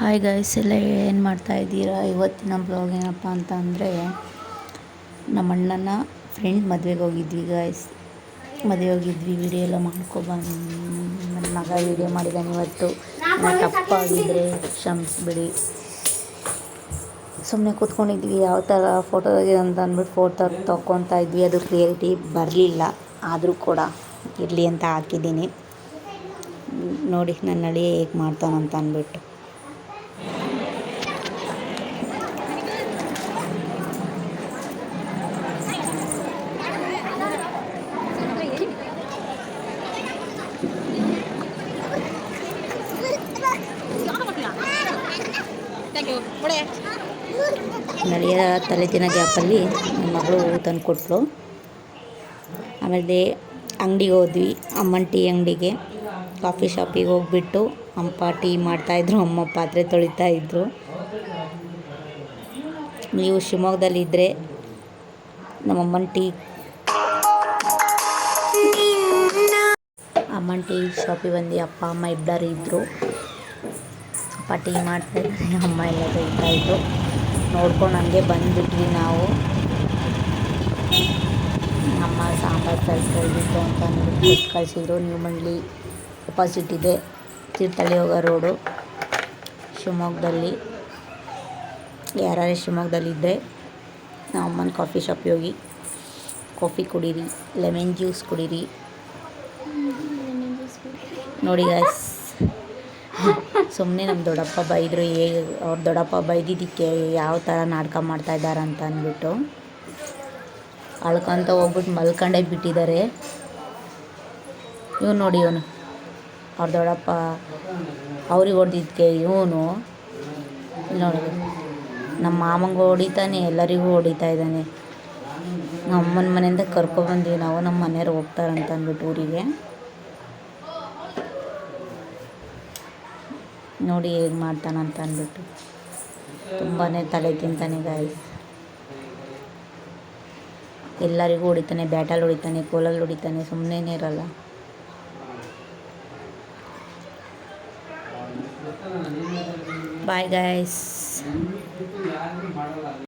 Hi guys ಎಲ್ಲ ಏನು ಮಾಡ್ತಾ ಇದ್ದೀರಾ? ಇವತ್ತಿನ ಬ್ಲಾಗ್ ಏನಪ್ಪ ಅಂತ ಅಂದರೆ ನಮ್ಮ ಅಣ್ಣನ ಫ್ರೆಂಡ್ ಮದುವೆಗೆ ಹೋಗಿದ್ವಿ ಗಾಯ್ಸ್ ಮದುವೆ ಹೋಗಿದ್ವಿ ವಿಡಿಯೋ ಎಲ್ಲ ಮಾಡ್ಕೊಬಂದು ನನ್ನ ಮಗ ವಿಡಿಯೋ ಮಾಡಿದ್ದಾನೆ ಇವತ್ತು. ತಪ್ಪಾಗಿದ್ದರೆ ಕ್ಷಮಿಸ್ಬಿಡಿ. ಸುಮ್ಮನೆ ಕೂತ್ಕೊಂಡಿದ್ವಿ, ಯಾವ ಥರ ಫೋಟೋ ಅಂತ ಅಂದ್ಬಿಟ್ಟು ಫೋಟೋ ತೊಗೊತಾ ಇದ್ವಿ. ಅದು ಕ್ಲಿಯರಿಟಿ ಬರಲಿಲ್ಲ, ಆದರೂ ಕೂಡ ಇರಲಿ ಅಂತ ಹಾಕಿದ್ದೀನಿ. ನೋಡಿ ನನ್ನ ಅಳಿ ಹೇಗೆ ಮಾಡ್ತಾನಂತ ಅಂದ್ಬಿಟ್ಟು. ನಳಿಯ ತಲೆ ದಿನ ಗ್ಯಾಪಲ್ಲಿ ನನ್ನ ಮಗಳು ಹೂ ತಂದು ಕೊಟ್ಟಳು ಆಮೇಲೆ ಅಂಗಡಿಗೆ ಹೋದ್ವಿ ಅಮ್ಮನ ಟೀ ಅಂಗಡಿಗೆ. ಕಾಫಿ ಶಾಪಿಗೆ ಹೋಗ್ಬಿಟ್ಟು ಅಪ್ಪ ಟೀ ಮಾಡ್ತಾಯಿದ್ರು ಅಮ್ಮ ಪಾತ್ರೆ ತೊಳಿತಾಯಿದ್ರು ನೀವು ಶಿವಮೊಗ್ಗದಲ್ಲಿದ್ದರೆ ನಮ್ಮಮ್ಮನ ಟೀ ಅಮ್ಮನ ಟೀ ಶಾಪಿಗೆ ಬಂದು ಅಪ್ಪ, ಅಮ್ಮ ಇಬ್ಬರು ಇದ್ದರು ಅಪ್ಪ ಟೀ ಮಾಡ್ತಾಯಿದ್ದಾರೆ ಅಮ್ಮ ಎಲ್ಲ ಇದ್ರು ನೋಡ್ಕೊಂಡು ಹಂಗೆ ಬಂದ್ಬಿಟ್ವಿ ನಾವು. ಅಮ್ಮ ಸಾಂಬಾರು ತರಿಸ್ಕೊಳ್ಬಿಟ್ಟು ಅಂತ ಅಂದ್ಬಿಟ್ಟು ಕಳಿಸಿದ್ರು. ನ್ಯೂ ಮಂಡ್ಲಿ ಅಪಾಸಿಟ್ ಇದೆ. ತೀರ್ಥಹಳ್ಳಿ ಹೋಗೋ ರೋಡು ಶಿವಮೊಗ್ಗದಲ್ಲಿ. ಯಾರ್ಯಾರು ಶಿವಮೊಗ್ಗದಲ್ಲಿದ್ದರೆ ನಾವು ಅಮ್ಮನ ಕಾಫಿ ಶಾಪಿಗೆ ಹೋಗಿ ಕಾಫಿ ಕುಡೀರಿ. ಲೆಮನ್ ಜ್ಯೂಸ್ ಕುಡೀರಿ. ನೋಡಿ ಗಾಯ್ಸ್ ಸುಮ್ಮನೆ ನಮ್ಮ ದೊಡ್ಡಪ್ಪ ಬೈದರು ಹೇಗೆ ಅವ್ರ ದೊಡ್ಡಪ್ಪ ಬೈದಿದ್ದಕ್ಕೆ ಯಾವ ಥರ ನಾಟಕ ಮಾಡ್ತಾಯಿದ್ದಾರೆ ಅಂತ ಅಂದ್ಬಿಟ್ಟು ಅಳ್ಕೊಂತ ಹೋಗ್ಬಿಟ್ಟು ಮಲ್ಕೊಂಡೇ ಬಿಟ್ಟಿದ್ದಾರೆ. ಇವ್ನು ನೋಡಿ ಇವನು, ಅವ್ರ ದೊಡ್ಡಪ್ಪ ಅವ್ರಿಗೆ ಹೊಡೆದಿದ್ದಕ್ಕೆ ಇವನು. ನೋಡಿ, ನಮ್ಮ ಮಾಮಂಗೆ ಹೊಡಿತಾನೆ, ಎಲ್ಲರಿಗೂ ಹೊಡಿತಾ ಇದ್ದಾನೆ. ನಮ್ಮ ಅಮ್ಮನ ಮನೆಯಿಂದ ಕರ್ಕೊಬಂದ್ವಿ ನಾವು, ನಮ್ಮ ಮನೆಯವ್ರು ಹೋಗ್ತಾರಂತ ಅಂದ್ಬಿಟ್ಟು ಊರಿಗೆ. ನೋಡಿ ಹೇಗೆ ಮಾಡ್ತಾನಂತ ಅಂದ್ಬಿಟ್ಟು. ತುಂಬಾ ತಲೆ ತಿಂತಾನೆ ಗಾಯ್ಸ್ ಎಲ್ಲರಿಗೂ ಹೊಡಿತಾನೆ ಬ್ಯಾಟಲ್ಲಿ ಹೊಡಿತಾನೆ, ಕೋಲಲ್ಲಿ ಹೊಡಿತಾನೆ ಸುಮ್ಮನೆ ಇರಲ್ಲ. Bye guys